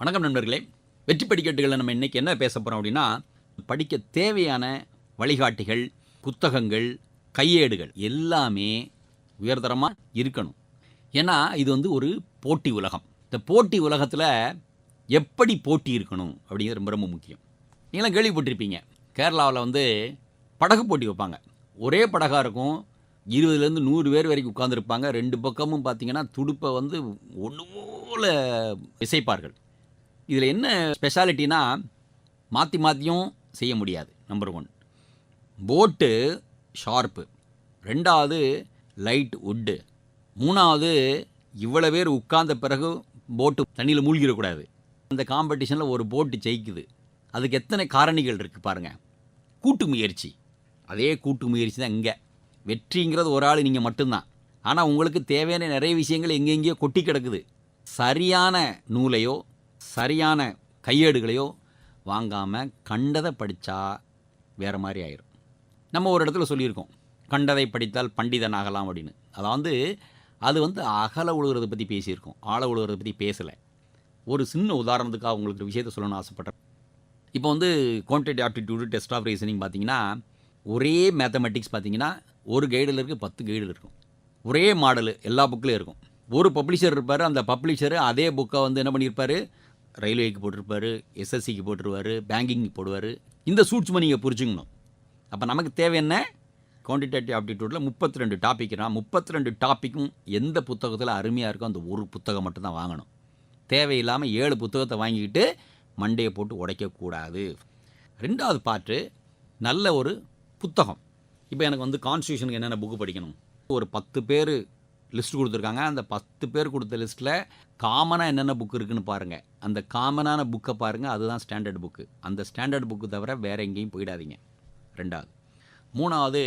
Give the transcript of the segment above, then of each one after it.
வணக்கம் நண்பர்களே. வெற்றி படிக்கட்டுகளில் நம்ம இன்றைக்கி என்ன பேச போகிறோம் அப்படின்னா படிக்க தேவையான வழிகாட்டிகள் புத்தகங்கள் கையேடுகள் எல்லாமே உயர்தரமாக இருக்கணும். ஏன்னா இது வந்து ஒரு போட்டி உலகம். இந்த போட்டி உலகத்தில் எப்படி போட்டி இருக்கணும் அப்படிங்கிறது ரொம்ப ரொம்ப முக்கியம். நீங்களாம் கேள்விப்பட்டிருப்பீங்க. கேரளாவில் வந்து படகு போட்டி வைப்பாங்க. ஒரே படகாக இருக்கும். இருபதுலேருந்து நூறு பேர் வரைக்கும் உட்காந்துருப்பாங்க ரெண்டு பக்கமும் பார்த்தீங்கன்னா துடுப்பை வந்து ஒன்று போல இசைப்பார்கள். இதில் என்ன ஸ்பெஷாலிட்டினா மாற்றி மாற்றியும் செய்ய முடியாது நம்பர் ஒன் போட்டு ஷார்ப்பு ரெண்டாவது லைட் உட்டு மூணாவது இவ்வளோ பேர் உட்கார்ந்த பிறகு போட்டு தண்ணியில் மூழ்கிடக்கூடாது. அந்த காம்படிஷனில் ஒரு போட்டு ஜெயிக்குது. அதுக்கு எத்தனை காரணிகள் இருக்குது பாருங்கள் கூட்டு முயற்சி. அதே கூட்டு முயற்சி தான் இங்கே. வெற்றிங்கிறது ஒரு ஆள் நீங்கள் மட்டும்தான். ஆனால் உங்களுக்கு தேவையான நிறைய விஷயங்கள் எங்கெங்கேயோ கொட்டி கிடக்குது. சரியான நூலையோ சரியான கையேடுகளையோ வாங்காமல் கண்டதை படித்தா வேறு மாதிரி ஆயிரும். நம்ம ஒரு இடத்துல சொல்லியிருக்கோம் கண்டதை படித்தால் பண்டிதன் ஆகலாம் அப்படின்னு அதாவது அது வந்து அகல உழுகிறத பற்றி பேசியிருக்கோம் ஆழ உழுகிறத பற்றி பேசலை. ஒரு சின்ன உதாரணத்துக்காக உங்களுக்கு ஒரு விஷயத்த சொல்லணும்னு ஆசைப்பட்டேன் இப்போ வந்து quantity aptitude test of reasoning பார்த்தீங்கன்னா ஒரே மேத்தமெட்டிக்ஸ் பார்த்தீங்கன்னா ஒரு கைடில் இருக்குது பத்து கைடில் இருக்கும். ஒரே மாடலு எல்லா புக்லேயும் இருக்கும். ஒரு பப்ளிஷர் இருப்பார் அந்த பப்ளிஷர் அதே புக்கை வந்து என்ன பண்ணியிருப்பார்? ரயில்வேக்கு போட்டிருப்பாரு எஸ்எஸ்சிக்கு போட்டுருவார் பேங்கிங்க்கு போடுவார். இந்த சூட்சுமை நீங்கள் புரிஞ்சுக்கணும். அப்போ நமக்கு தேவை என்ன? குவான்டிடேட்டிவ் ஆப்டிடியூட்டில் முப்பத்தி ரெண்டு டாபிக்னா முப்பத்தி ரெண்டு டாப்பிக்கும் எந்த புத்தகத்தில் அருமையாக இருக்கோ அந்த ஒரு புத்தகம் மட்டும்தான் வாங்கணும். தேவையில்லாமல் ஏழு புத்தகத்தை வாங்கிக்கிட்டு மண்டையை போட்டு உடைக்கக்கூடாது. ரெண்டாவது பாட்டு நல்ல ஒரு புத்தகம். இப்போ எனக்கு வந்து கான்ஸ்டியூஷனுக்கு என்னென்ன புக்கு படிக்கணும்? ஒரு பத்து பேர் லிஸ்ட் கொடுத்துருக்காங்க. அந்த பத்து பேர் கொடுத்த லிஸ்ட்டில் காமனாக என்னென்ன புக் இருக்குன்னு பாருங்கள் அந்த காமனான புக்கை பாருங்கள் அதுதான் ஸ்டாண்டர்ட் புக்கு அந்த ஸ்டாண்டர்ட் புக்கு தவிர வேறு எங்கேயும் போயிடாதீங்க. ரெண்டாவது. மூணாவது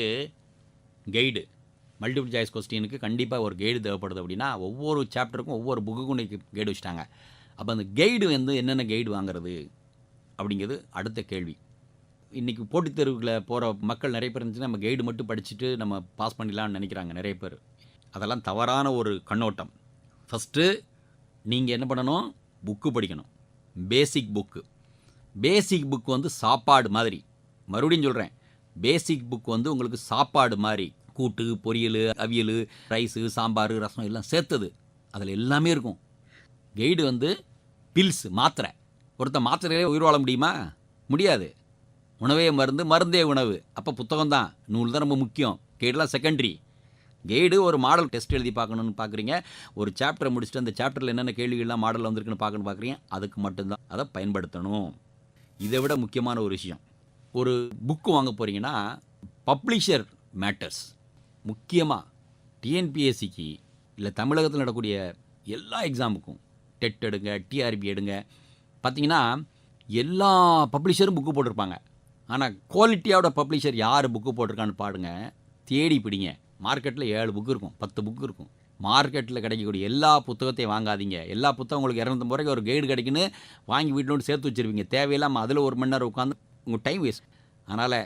கைடு மல்டிபிள் சாய்ஸ் கொஸ்டினுக்கு கண்டிப்பாக ஒரு கைடு தேவைப்படுது அப்படின்னா ஒவ்வொரு சாப்டருக்கும் ஒவ்வொரு புக்குக்கும் இன்றைக்கி கைடு வச்சுட்டாங்க. அப்போ அந்த கைடு வந்து என்னென்ன கைடு வாங்குறது? அப்படிங்கிறது அடுத்த கேள்வி. இன்றைக்கி போட்டித் தேர்வுகளை போகிற மக்கள் நிறைய பேர் இருந்துச்சுன்னா நம்ம கைடு மட்டும் படிச்சுட்டு நம்ம பாஸ் பண்ணிடலாம்னு நினைக்கிறாங்க நிறைய பேர். அதெல்லாம் தவறான ஒரு கண்ணோட்டம். ஃபஸ்ட்டு நீங்கள் என்ன பண்ணணும்? புக்கு படிக்கணும். பேசிக் புக்கு பேசிக் புக் வந்து சாப்பாடு மாதிரி. மறுபடியும் சொல்கிறேன் பேசிக் புக் வந்து உங்களுக்கு சாப்பாடு மாதிரி. கூட்டு பொரியல் அவியல் ரைஸு சாம்பார் ரசம் எல்லாம் சேர்த்தது. அதில் எல்லாமே இருக்கும். கைடு வந்து பில்ஸ் மாத்திரை. ஒருத்தன் மாத்திரையிலே உயிர் வாழ முடியுமா? முடியாது. உணவே மருந்து மருந்தே உணவு. அப்போ புத்தகம் தான் நூல் தான் ரொம்ப முக்கியம். கைடெலாம் செகண்டரி கைடு ஒரு மாடல் டெஸ்ட் எழுதி பார்க்கணுன்னு பார்க்குறீங்க. ஒரு சாப்டரை முடிச்சுட்டு அந்த சாப்டரில் என்னென்ன கேள்விகள்லாம் மாடல் வந்திருக்குன்னு பார்க்கணும்னு பார்க்குறீங்க. அதுக்கு மட்டும்தான் அதை பயன்படுத்தணும். இதை விட முக்கியமான ஒரு விஷயம். ஒரு புக்கு வாங்க போகிறீங்கன்னா பப்ளிஷர் மேட்டர்ஸ் முக்கியமாக டிஎன்பிஎஸ்சிக்கு இல்லை தமிழகத்தில் நடக்கூடிய எல்லா எக்ஸாமுக்கும் டெட் எடுங்க டிஆர்பி எடுங்க. பார்த்தீங்கன்னா எல்லா பப்ளிஷரும் புக்கு போட்டிருப்பாங்க. ஆனால் குவாலிட்டியோட பப்ளிஷர் யார் புக்கு போட்டிருக்கான்னு பாடுங்க தேடி பிடிங்க. மார்க்கெட்டில் ஏழு புக்கு இருக்கும் பத்து புக்கு இருக்கும். மார்க்கெட்டில் கிடைக்கக்கூடிய எல்லா புத்தகத்தையும் வாங்காதீங்க. எல்லா புத்தகம் உங்களுக்கு இரநூத்தம்பது ரூபாய்க்கு ஒரு கைடு கிடைக்குன்னு வாங்கி வீட்டில் சேர்த்து வச்சுருவீங்க. தேவையில்லாமல் அதில் ஒரு மணி நேரம் உட்காந்து உங்கள் டைம் வேஸ்ட் அதனால்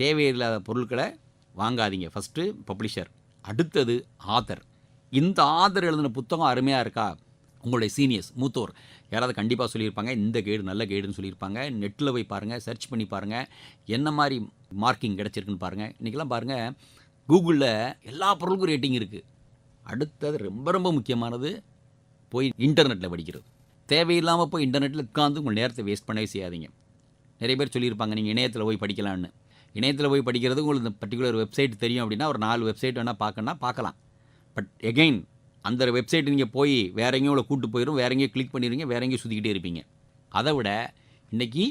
தேவையில்லாத பொருட்களை வாங்காதீங்க. ஃபஸ்ட்டு பப்ளிஷர் அடுத்தது ஆதர் இந்த ஆதர் எழுதின புத்தகம் அருமையாக இருக்கா? உங்களுடைய சீனியர்ஸ் மூத்தோர். யாராவது கண்டிப்பாக சொல்லியிருப்பாங்க இந்த கைடு நல்ல கைடுன்னு சொல்லியிருப்பாங்க. நெட்டில் போய் பாருங்கள் சர்ச் பண்ணி பாருங்கள் என்ன மாதிரி மார்க்கிங் கிடச்சிருக்குன்னு பாருங்கள் இன்றைக்கெல்லாம் பாருங்கள் கூகுளில் எல்லா பொருளுக்கும் ரேட்டிங் இருக்குது அடுத்தது ரொம்ப ரொம்ப முக்கியமானது போய் இன்டர்நெட்டில் படிக்கிறது. தேவையில்லாமல் போய் இன்டர்நெட்டில் உட்காந்து உங்கள் நேரத்தை வேஸ்ட் பண்ணவே செய்யாதீங்க. நிறைய பேர் சொல்லியிருப்பாங்க நீங்கள் இணையத்தில் போய் படிக்கலான்னு இணையத்தில் போய் படிக்கிறது உங்களுக்கு இந்த பர்டிகுலர் வெப்சைட் தெரியும் அப்படின்னா ஒரு நாலு வெப்சைட் வேணால் பார்க்கணுன்னா பார்க்கலாம். பட் எகெயின் அந்த வெப்சைட் நீங்கள் போய் வேற எங்கேயும் உங்களை கூட்டு போயிடும் வேற எங்கேயும் கிளிக் பண்ணிடுவீங்க வேற எங்கேயும் சுற்றிக்கிட்டே இருப்பீங்க. அதை விட இன்றைக்கி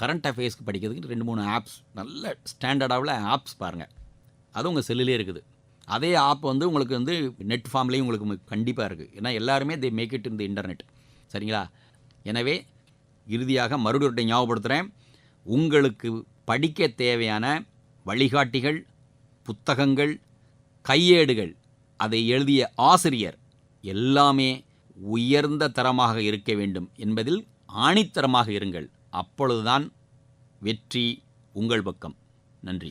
கரண்ட் அஃபேர்ஸ்க்கு படிக்கிறதுக்கு ரெண்டு மூணு ஆப்ஸ் நல்ல ஸ்டாண்டர்டாவில் ஆப்ஸ் பாருங்கள் அது உங்கள் செல்லுலேயே இருக்குது. அதே ஆப் வந்து உங்களுக்கு வந்து நெட் ஃபார்ம்லேயும் உங்களுக்கு கண்டிப்பாக இருக்குது ஏன்னா எல்லாருமே தே மேக் இட் இந்த இன்டர்நெட் சரிங்களா? எனவே இறுதியாக மறுபடியும் ஞாபகப்படுத்துகிறேன் உங்களுக்கு படிக்க தேவையான வழிகாட்டிகள் புத்தகங்கள் கையேடுகள் அதை எழுதிய ஆசிரியர் எல்லாமே உயர்ந்த தரமாக இருக்க வேண்டும் என்பதில் ஆணித்தரமாக இருங்கள். அப்பொழுதுதான் வெற்றி உங்கள் பக்கம். நன்றி.